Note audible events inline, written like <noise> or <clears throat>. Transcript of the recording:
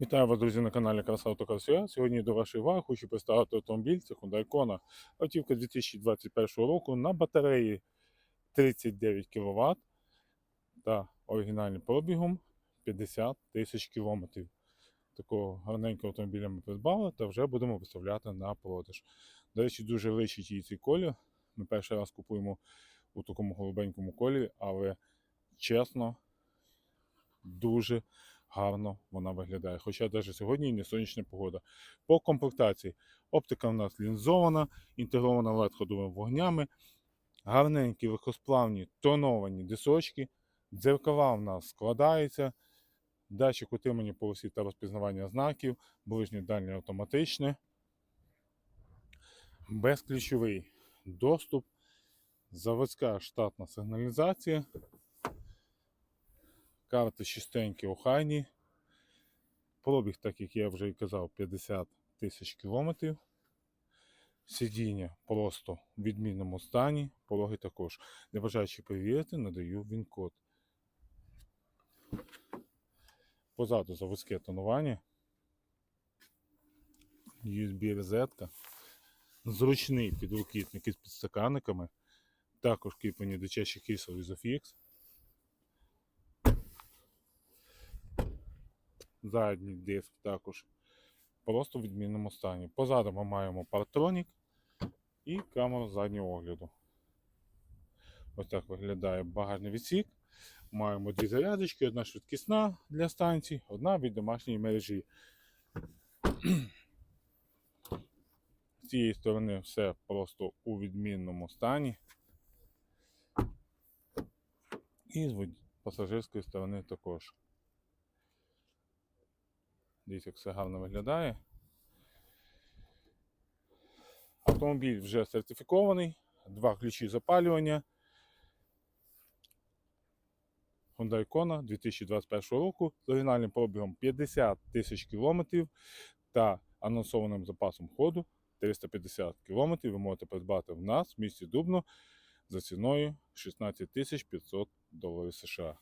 Вітаю вас, друзі, на каналі Краса Автокарсія. Сьогодні до вашої уваги хочу представити автомобіль. Це Hyundai Kona. Автівка 2021 року на батареї 39 кВт та оригінальним пробігом 50 тисяч кілометрів. Такого гарненького автомобіля ми придбали та вже будемо виставляти на продаж. До речі, дуже личить їй цей колір. Ми перший раз купуємо у такому голубенькому кольорі, але чесно, дуже гарно вона виглядає. Хоча навіть сьогодні не сонячна погода. По комплектації. Оптика у нас лінзована, інтегрована LED ходовими вогнями, гарненькі легкосплавні тоновані дисочки, дзеркала у нас складаються, датчик утримання полосі та розпізнавання знаків, ближнє дальнє автоматичне, безключовий доступ, заводська штатна сигналізація. Карти чистенькі, охайні. Пробіг, так як я вже і казав, 50 тисяч кілометрів. Сидіння просто в відмінному стані, пороги також. Не бажаючи перевірити, надаю він код. Позаду заводське тонування. USB розетка. Зручний підрукітник із підстаканниками. Також кріплені дитячі крісел Isofix. Задній диск також просто в відмінному стані. Позаду ми маємо партронік і камеру заднього огляду. Ось так виглядає багажний відсік. Маємо дві зарядочки, одна швидкісна для станцій, одна від домашньої мережі. <clears throat> З цієї сторони все просто у відмінному стані. І з пасажирської сторони також. Дивіться, як все гарно виглядає. Автомобіль вже сертифікований, два ключі запалювання. Hyundai Kona 2021 року з оригінальним пробігом 50 тисяч кілометрів та анонсованим запасом ходу 350 кілометрів. Ви можете придбати в нас в місті Дубно за ціною 16 тисяч 500 доларів США.